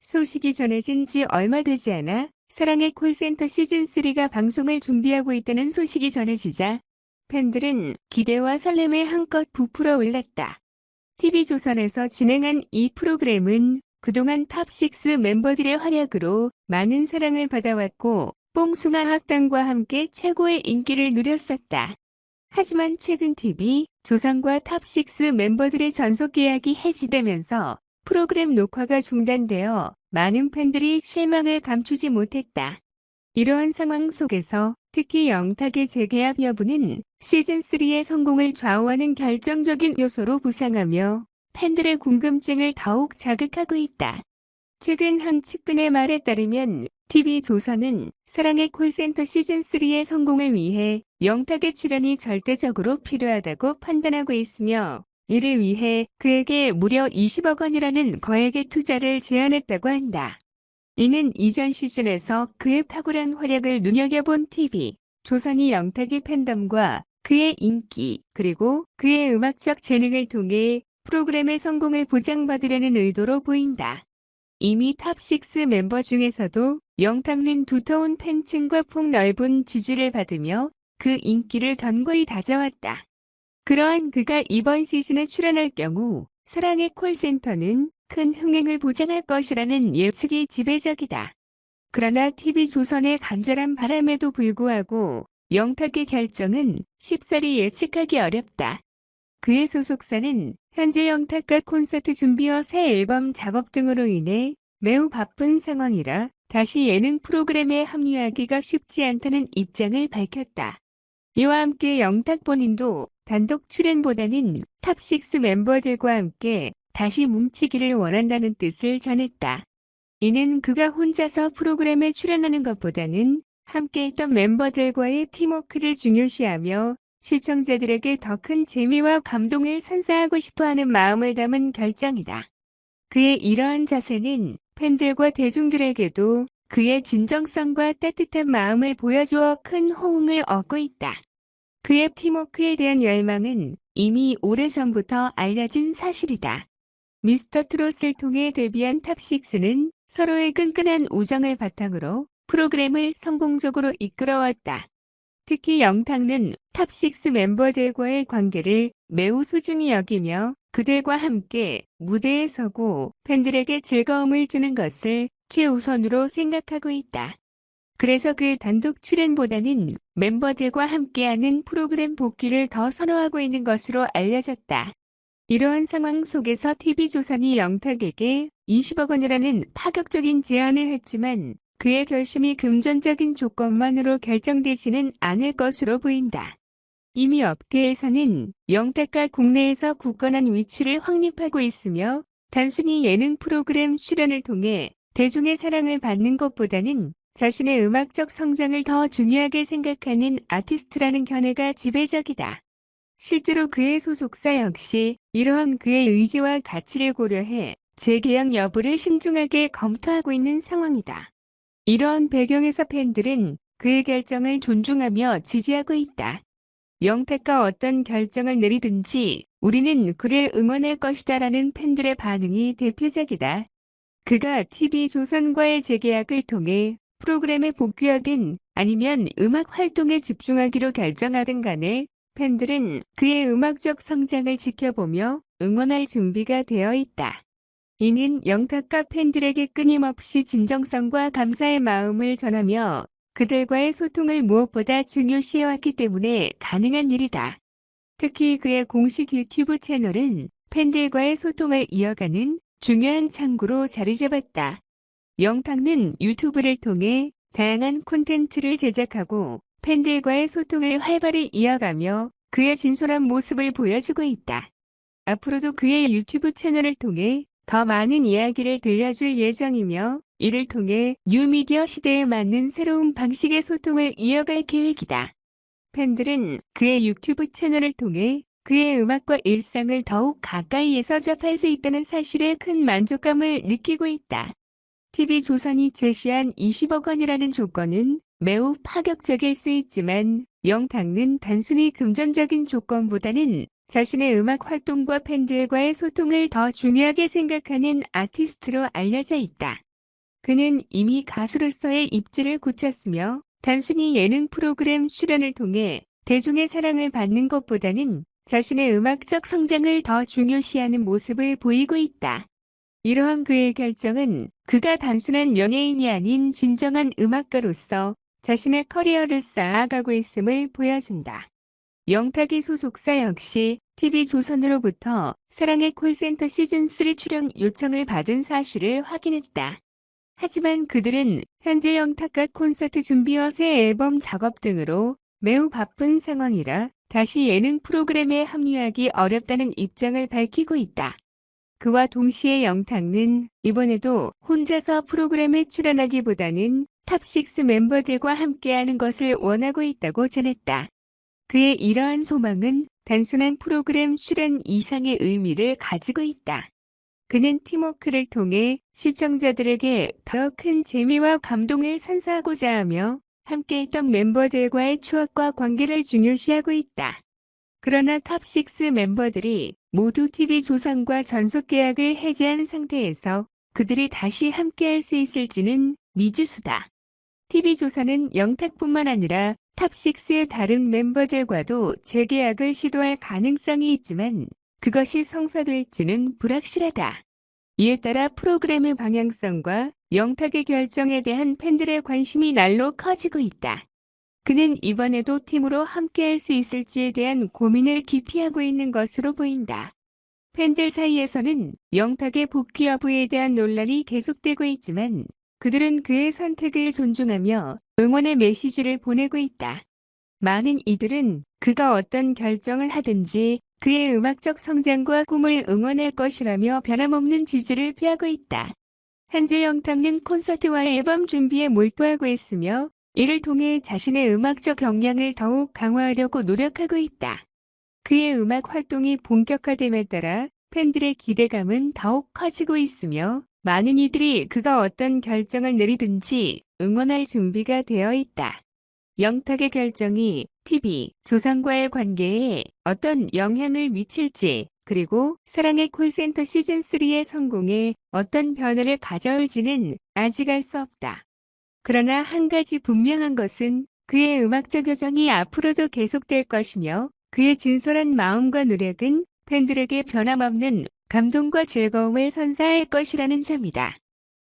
소식이 전해진 지 얼마 되지 않아 사랑의 콜센터 시즌3가 방송을 준비하고 있다는 소식이 전해지자 팬들은 기대와 설렘에 한껏 부풀어 올랐다. TV조선에서 진행한 이 프로그램은 그동안 탑6 멤버들의 활약으로 많은 사랑을 받아왔고 뽕숭아 학당과 함께 최고의 인기를 누렸었다. 하지만 최근 TV, 조선과 탑6 멤버들의 전속 계약이 해지되면서 프로그램 녹화가 중단되어 많은 팬들이 실망을 감추지 못했다. 이러한 상황 속에서 특히 영탁의 재계약 여부는 시즌3의 성공을 좌우하는 결정적인 요소로 부상하며 팬들의 궁금증을 더욱 자극하고 있다. 최근 한 측근의 말에 따르면 TV조선은 사랑의 콜센터 시즌3의 성공을 위해 영탁의 출연이 절대적으로 필요하다고 판단하고 있으며 이를 위해 그에게 무려 20억 원이라는 거액의 투자를 제안했다고 한다. 이는 이전 시즌에서 그의 탁월한 활약을 눈여겨본 TV, 조선이 영탁의 팬덤과 그의 인기, 그리고 그의 음악적 재능을 통해 프로그램의 성공을 보장받으려는 의도로 보인다. 이미 탑6 멤버 중에서도 영탁는 두터운 팬층과 폭넓은 지지를 받으며 그 인기를 견고히 다져왔다. 그러한 그가 이번 시즌에 출연할 경우 사랑의 콜센터는 큰 흥행을 보장할 것이라는 예측이 지배적이다. 그러나 TV조선의 간절한 바람에도 불구하고 영탁의 결정은 쉽사리 예측하기 어렵다. 그의 소속사는 현재 영탁과 콘서트 준비와 새 앨범 작업 등으로 인해 매우 바쁜 상황이라 다시 예능 프로그램에 합류하기가 쉽지 않다는 입장을 밝혔다. 이와 함께 영탁 본인도 단독 출연보다는 탑6 멤버들과 함께 다시 뭉치기를 원한다는 뜻을 전했다. 이는 그가 혼자서 프로그램에 출연하는 것보다는 함께했던 멤버들과의 팀워크를 중요시하며 시청자들에게 더 큰 재미와 감동을 선사하고 싶어하는 마음을 담은 결정이다. 그의 이러한 자세는 팬들과 대중들에게도 그의 진정성과 따뜻한 마음을 보여주어 큰 호응을 얻고 있다. 그의 팀워크에 대한 열망은 이미 오래전부터 알려진 사실이다. 미스터 트롯을 통해 데뷔한 탑6는 서로의 끈끈한 우정을 바탕으로 프로그램을 성공적으로 이끌어왔다. 특히 영탁는 탑6 멤버들과의 관계를 매우 소중히 여기며 그들과 함께 무대에 서고 팬들에게 즐거움을 주는 것을 최우선으로 생각하고 있다. 그래서 그 단독 출연보다는 멤버들과 함께하는 프로그램 복귀를 더 선호하고 있는 것으로 알려졌다. 이러한 상황 속에서 TV조선이 영탁에게 20억 원이라는 파격적인 제안을 했지만 그의 결심이 금전적인 조건만으로 결정되지는 않을 것으로 보인다. 이미 업계에서는 영탁과 국내에서 굳건한 위치를 확립하고 있으며 단순히 예능 프로그램 출연을 통해 대중의 사랑을 받는 것보다는 자신의 음악적 성장을 더 중요하게 생각하는 아티스트라는 견해가 지배적이다. 실제로 그의 소속사 역시 이러한 그의 의지와 가치를 고려해 재계약 여부를 신중하게 검토하고 있는 상황이다. 이러한 배경에서 팬들은 그의 결정을 존중하며 지지하고 있다. 영탁과 어떤 결정을 내리든지 우리는 그를 응원할 것이다 라는 팬들의 반응이 대표적이다. 그가 TV조선과의 재계약을 통해 프로그램에 복귀하든 아니면 음악 활동에 집중하기로 결정하든 간에 팬들은 그의 음악적 성장을 지켜보며 응원할 준비가 되어 있다. 이는 영탁과 팬들에게 끊임없이 진정성과 감사의 마음을 전하며 그들과의 소통을 무엇보다 중요시해왔기 때문에 가능한 일이다. 특히 그의 공식 유튜브 채널은 팬들과의 소통을 이어가는 중요한 창구로 자리 잡았다. 영탁는 유튜브를 통해 다양한 콘텐츠를 제작하고 팬들과의 소통을 활발히 이어가며 그의 진솔한 모습을 보여주고 있다. 앞으로도 그의 유튜브 채널을 통해 더 많은 이야기를 들려줄 예정이며 이를 통해 뉴미디어 시대에 맞는 새로운 방식의 소통을 이어갈 계획이다. 팬들은 그의 유튜브 채널을 통해 그의 음악과 일상을 더욱 가까이에서 접할 수 있다는 사실에 큰 만족감을 느끼고 있다. TV조선이 제시한 20억 원이라는 조건은 매우 파격적일 수 있지만 영탁는 단순히 금전적인 조건보다는 자신의 음악 활동과 팬들과의 소통을 더 중요하게 생각하는 아티스트로 알려져 있다. 그는 이미 가수로서의 입지를 굳혔으며 단순히 예능 프로그램 출연을 통해 대중의 사랑을 받는 것보다는 자신의 음악적 성장을 더 중요시하는 모습을 보이고 있다. 이러한 그의 결정은 그가 단순한 연예인이 아닌 진정한 음악가로서 자신의 커리어를 쌓아가고 있음을 보여준다. 영탁의 소속사 역시 TV조선으로부터 사랑의 콜센터 시즌3 출연 요청을 받은 사실을 확인했다. 하지만 그들은 현재 영탁과 콘서트 준비와 새 앨범 작업 등으로 매우 바쁜 상황이라 다시 예능 프로그램에 합류하기 어렵다는 입장을 밝히고 있다. 그와 동시에 영탁은 이번에도 혼자서 프로그램에 출연하기보다는 탑6 멤버들과 함께하는 것을 원하고 있다고 전했다. 그의 이러한 소망은 단순한 프로그램 출연 이상의 의미를 가지고 있다. 그는 팀워크를 통해 시청자들에게 더 큰 재미와 감동을 선사하고자 하며 함께했던 멤버들과의 추억과 관계를 중요시하고 있다. 그러나 탑6 멤버들이 모두 TV조선과 전속 계약을 해지한 상태에서 그들이 다시 함께할 수 있을지는 미지수다. TV조선은 영탁뿐만 아니라 탑6의 다른 멤버들과도 재계약을 시도할 가능성이 있지만 그것이 성사될지는 불확실하다. 이에 따라 프로그램의 방향성과 영탁의 결정에 대한 팬들의 관심이 날로 커지고 있다. 그는 이번에도 팀으로 함께할 수 있을지에 대한 고민을 깊이 하고 있는 것으로 보인다. 팬들 사이에서는 영탁의 복귀 여부에 대한 논란이 계속되고 있지만 그들은 그의 선택을 존중하며 응원의 메시지를 보내고 있다. 많은 이들은 그가 어떤 결정을 하든지 그의 음악적 성장과 꿈을 응원할 것이라며 변함없는 지지를 표하고 있다. 현재 영탁은 콘서트와 앨범 준비에 몰두하고 있으며 이를 통해 자신의 음악적 역량을 더욱 강화하려고 노력하고 있다. 그의 음악 활동이 본격화됨에 따라 팬들의 기대감은 더욱 커지고 있으며 많은 이들이 그가 어떤 결정을 내리든지 응원할 준비가 되어 있다. 영탁의 결정이 TV, 조상과의 관계에 어떤 영향을 미칠지, 그리고 사랑의 콜센터 시즌3의 성공에 어떤 변화를 가져올지는 아직 알 수 없다. 그러나 한 가지 분명한 것은 그의 음악적 여정이 앞으로도 계속될 것이며 그의 진솔한 마음과 노력은 팬들에게 변함없는 감동과 즐거움을 선사할 것이라는 점이다.